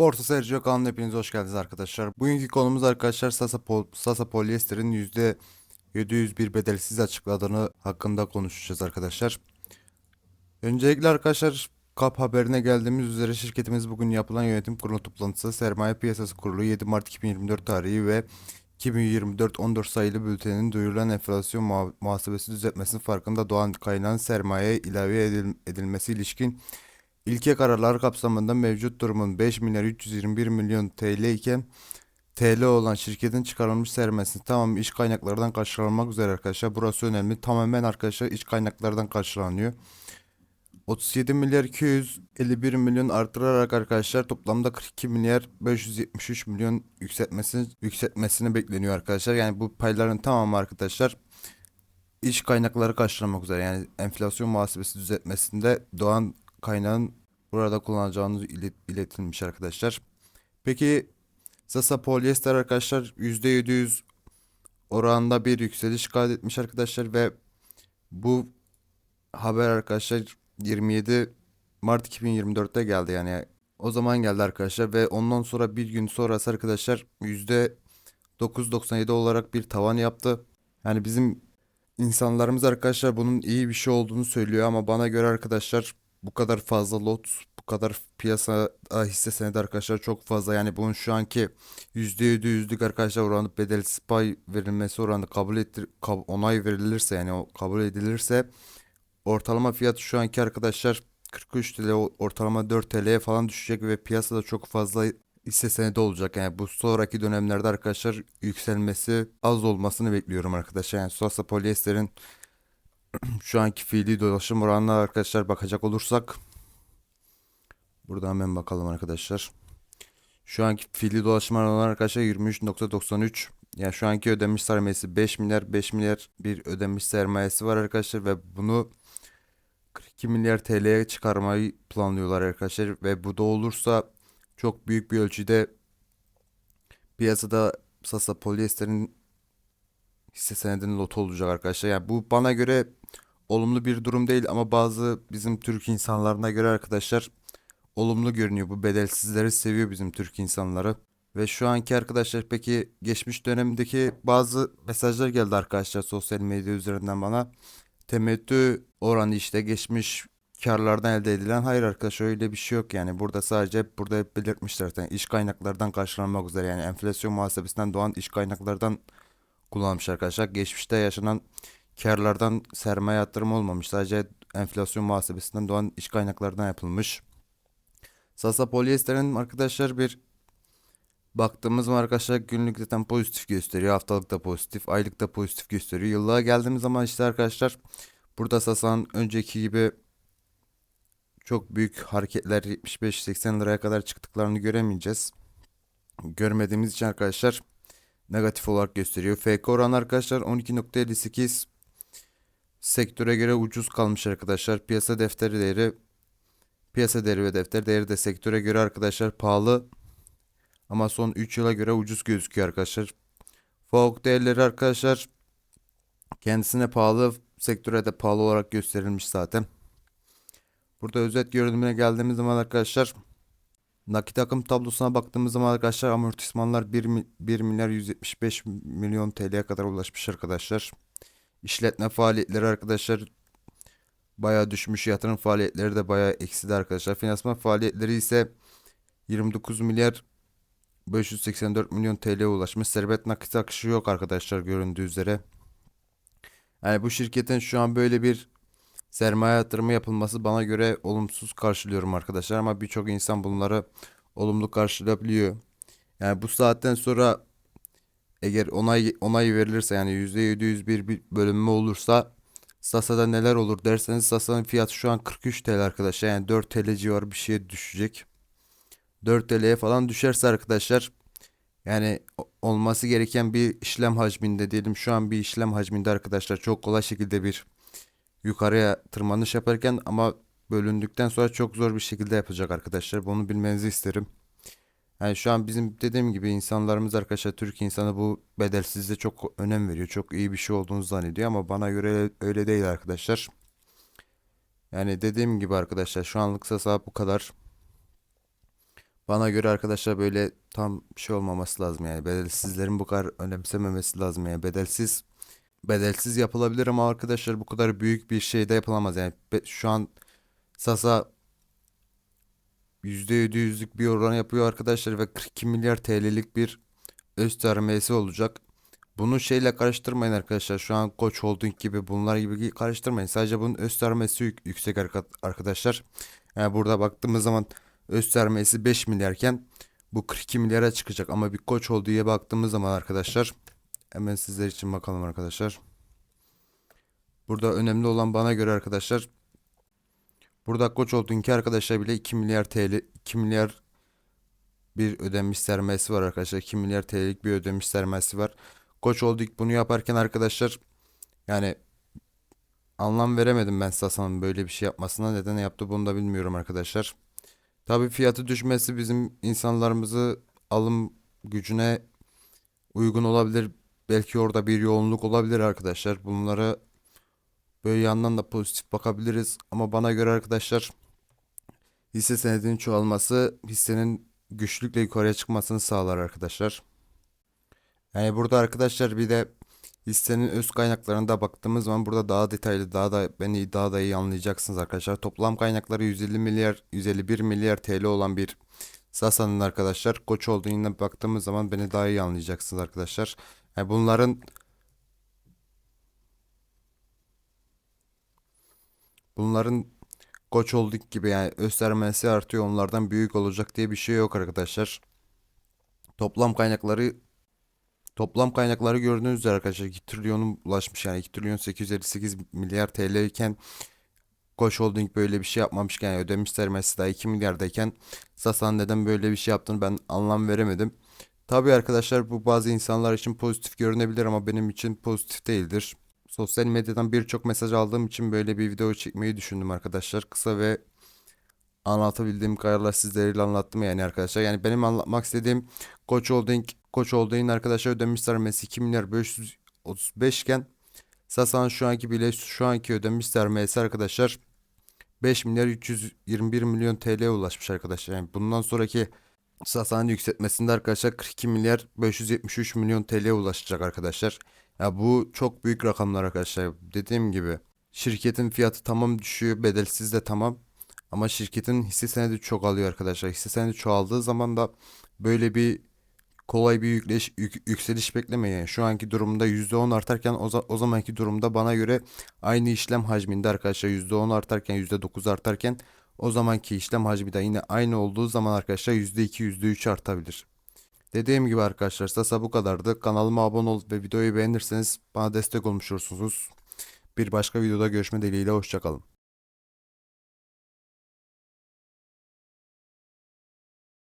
Borsa Sergio kanalına hepiniz hoş geldiniz arkadaşlar. Bugünkü konumuz arkadaşlar Sasa, Pol Sasa Polyester'in %701 bedelsiz açıkladığını hakkında konuşacağız arkadaşlar. Öncelikle arkadaşlar KAP haberine geldiğimiz üzere şirketimiz bugün yapılan yönetim kurulu toplantısı Sermaye Piyasası Kurulu 7 Mart 2024 tarihi ve 2024-14 sayılı bültenin duyurulan enflasyon muha- muhasebesi düzeltmesinin farkında doğan kaynağın sermayeye ilave edil- edilmesi ilişkin İlke kararlar kapsamında mevcut durumun 5 milyar 321 milyon TL iken TL olan şirketin çıkarılmış sermayesi tamam iç kaynaklardan karşılanmak üzere arkadaşlar. Burası önemli. Tamamen arkadaşlar iç kaynaklardan karşılanıyor. 37 milyar 251 milyon artırarak arkadaşlar toplamda 42 milyar 573 milyon yükseltmesini yükseltmesini bekleniyor arkadaşlar. Yani bu payların tamamı arkadaşlar iç kaynakları karşılamak üzere yani enflasyon muhasebesi düzeltmesinde doğan kaynağın burada kullanacağınız ilet- iletilmiş arkadaşlar. Peki Sasa polyester arkadaşlar %700 oranında bir yükseliş kaydetmiş arkadaşlar ve bu haber arkadaşlar 27 Mart 2024'te geldi yani o zaman geldi arkadaşlar ve ondan sonra bir gün sonrası arkadaşlar %9.97 olarak bir tavan yaptı. Yani bizim insanlarımız arkadaşlar bunun iyi bir şey olduğunu söylüyor ama bana göre arkadaşlar bu kadar fazla lot, bu kadar piyasa hisse senedi arkadaşlar çok fazla. Yani bunun şu anki %700'lük arkadaşlar oranı bedelsiz pay verilmesi oranı kabul ettir, kab- onay verilirse yani o kabul edilirse ortalama fiyatı şu anki arkadaşlar 43 TL ortalama 4 TL'ye falan düşecek ve piyasada çok fazla hisse senedi olacak. Yani bu sonraki dönemlerde arkadaşlar yükselmesi az olmasını bekliyorum arkadaşlar. Yani Sasa Polyester'in şu anki fiili dolaşım oranına arkadaşlar bakacak olursak burada hemen bakalım arkadaşlar. Şu anki fiili dolaşım oranı arkadaşlar 23.93. Yani şu anki ödenmiş sermayesi 5 milyar 5 milyar bir ödenmiş sermayesi var arkadaşlar ve bunu 42 milyar TL'ye çıkarmayı planlıyorlar arkadaşlar ve bu da olursa çok büyük bir ölçüde piyasada Sasa Polyester'in hisse senedinin lotu olacak arkadaşlar. Yani bu bana göre olumlu bir durum değil ama bazı bizim Türk insanlarına göre arkadaşlar olumlu görünüyor. Bu bedelsizleri seviyor bizim Türk insanları. Ve şu anki arkadaşlar peki geçmiş dönemdeki bazı mesajlar geldi arkadaşlar sosyal medya üzerinden bana. Temettü oranı işte geçmiş karlardan elde edilen hayır arkadaşlar öyle bir şey yok yani burada sadece burada hep belirtmişler zaten iş kaynaklardan karşılanmak üzere yani enflasyon muhasebesinden doğan iş kaynaklardan kullanmış arkadaşlar. Geçmişte yaşanan karlardan sermaye yatırımı olmamış. Sadece enflasyon muhasebesinden doğan iş kaynaklardan yapılmış. Sasa polyester'in arkadaşlar bir baktığımız zaman arkadaşlar günlük zaten pozitif gösteriyor. Haftalık da pozitif, aylık da pozitif gösteriyor. Yıllığa geldiğimiz zaman işte arkadaşlar burada Sasa'nın önceki gibi çok büyük hareketler 75-80 liraya kadar çıktıklarını göremeyeceğiz. Görmediğimiz için arkadaşlar negatif olarak gösteriyor. FK oranı arkadaşlar 12.58 sektöre göre ucuz kalmış arkadaşlar. Piyasa defteri değeri piyasa değeri ve defter değeri de sektöre göre arkadaşlar pahalı ama son 3 yıla göre ucuz gözüküyor arkadaşlar. FOG değerleri arkadaşlar kendisine pahalı sektöre de pahalı olarak gösterilmiş zaten. Burada özet görünümüne geldiğimiz zaman arkadaşlar Nakit akım tablosuna baktığımız zaman arkadaşlar amortismanlar 1, mi- 1 milyar 175 milyon TL'ye kadar ulaşmış arkadaşlar. İşletme faaliyetleri arkadaşlar bayağı düşmüş. Yatırım faaliyetleri de bayağı eksidi arkadaşlar. Finansman faaliyetleri ise 29 milyar 584 milyon TL'ye ulaşmış. Servet nakit akışı yok arkadaşlar göründüğü üzere. Yani bu şirketin şu an böyle bir sermaye yatırımı yapılması bana göre olumsuz karşılıyorum arkadaşlar ama birçok insan bunları olumlu karşılayabiliyor. Yani bu saatten sonra eğer onay onay verilirse yani %700 bir, bölünme olursa Sasa'da neler olur derseniz Sasa'nın fiyatı şu an 43 TL arkadaşlar. Yani 4 TL civarı bir şeye düşecek. 4 TL'ye falan düşerse arkadaşlar yani olması gereken bir işlem hacminde diyelim şu an bir işlem hacminde arkadaşlar çok kolay şekilde bir yukarıya tırmanış yaparken ama bölündükten sonra çok zor bir şekilde yapacak arkadaşlar. Bunu bilmenizi isterim. Yani şu an bizim dediğim gibi insanlarımız arkadaşlar Türk insanı bu bedelsizliğe çok önem veriyor. Çok iyi bir şey olduğunu zannediyor ama bana göre öyle değil arkadaşlar. Yani dediğim gibi arkadaşlar şu anlık Sasa bu kadar. Bana göre arkadaşlar böyle tam şey olmaması lazım yani bedelsizlerin bu kadar önemsememesi lazım yani bedelsiz bedelsiz yapılabilir ama arkadaşlar bu kadar büyük bir şey de yapılamaz yani şu an Sasa %700'lük bir oran yapıyor arkadaşlar ve 42 milyar TL'lik bir öz olacak. Bunu şeyle karıştırmayın arkadaşlar. Şu an Koç Holding gibi bunlar gibi karıştırmayın. Sadece bunun öz yüksek arka- arkadaşlar. Yani burada baktığımız zaman öz sermayesi 5 milyarken bu 42 milyara çıkacak. Ama bir Koç Holding'e baktığımız zaman arkadaşlar hemen sizler için bakalım arkadaşlar. Burada önemli olan bana göre arkadaşlar burada Koç Holding'ki arkadaşlar bile 2 milyar TL 2 milyar bir ödenmiş sermayesi var arkadaşlar. 2 milyar TL'lik bir ödenmiş sermayesi var. Koç Holding bunu yaparken arkadaşlar yani anlam veremedim ben Sasa'nın böyle bir şey yapmasına. Neden yaptı bunu da bilmiyorum arkadaşlar. Tabii fiyatı düşmesi bizim insanlarımızı alım gücüne uygun olabilir. Belki orada bir yoğunluk olabilir arkadaşlar. Bunlara böyle yandan da pozitif bakabiliriz. Ama bana göre arkadaşlar hisse senedinin çoğalması hissenin güçlükle yukarıya çıkmasını sağlar arkadaşlar. Yani burada arkadaşlar bir de hissenin öz kaynaklarına da baktığımız zaman burada daha detaylı daha da beni daha da iyi anlayacaksınız arkadaşlar. Toplam kaynakları 150 milyar 151 milyar TL olan bir Sasa'nın arkadaşlar Koç Holding'ine baktığımız zaman beni daha iyi anlayacaksınız arkadaşlar. Yani bunların bunların Koç Holding gibi yani öz sermayesi artıyor onlardan büyük olacak diye bir şey yok arkadaşlar. Toplam kaynakları Toplam kaynakları gördüğünüz üzere arkadaşlar 2 trilyona ulaşmış yani 2 trilyon 858 milyar TL iken Koç Holding böyle bir şey yapmamışken yani ödemiş sermayesi daha 2 milyardayken Sasan neden böyle bir şey yaptığını ben anlam veremedim. Tabii arkadaşlar bu bazı insanlar için pozitif görünebilir ama benim için pozitif değildir. Sosyal medyadan birçok mesaj aldığım için böyle bir video çekmeyi düşündüm arkadaşlar. Kısa ve anlatabildiğim kadarıyla sizlere anlattım yani arkadaşlar. Yani benim anlatmak istediğim Koç Holding Koç Holding'in arkadaşlar ödemiş sermayesi 2 milyar 535 iken Sasan şu anki bile şu anki ödemiş sermayesi arkadaşlar 5 milyar 321 milyon TL'ye ulaşmış arkadaşlar. Yani bundan sonraki Sasan'ın yükseltmesinde arkadaşlar 42 milyar 573 milyon TL'ye ulaşacak arkadaşlar. Ya bu çok büyük rakamlar arkadaşlar. Dediğim gibi şirketin fiyatı tamam düşüyor, bedelsiz de tamam. Ama şirketin hisse senedi çok alıyor arkadaşlar. Hisse senedi çoğaldığı zaman da böyle bir kolay bir yükleş, yük- yükseliş beklemeyin. Şu anki durumda %10 artarken o, o zamanki durumda bana göre aynı işlem hacminde arkadaşlar %10 artarken %9 artarken o zamanki işlem hacmi de yine aynı olduğu zaman arkadaşlar %2 %3 artabilir. Dediğim gibi arkadaşlar Sasa bu kadardı. Kanalıma abone olup ve videoyu beğenirseniz bana destek olmuş olursunuz. Bir başka videoda görüşme dileğiyle hoşçakalın.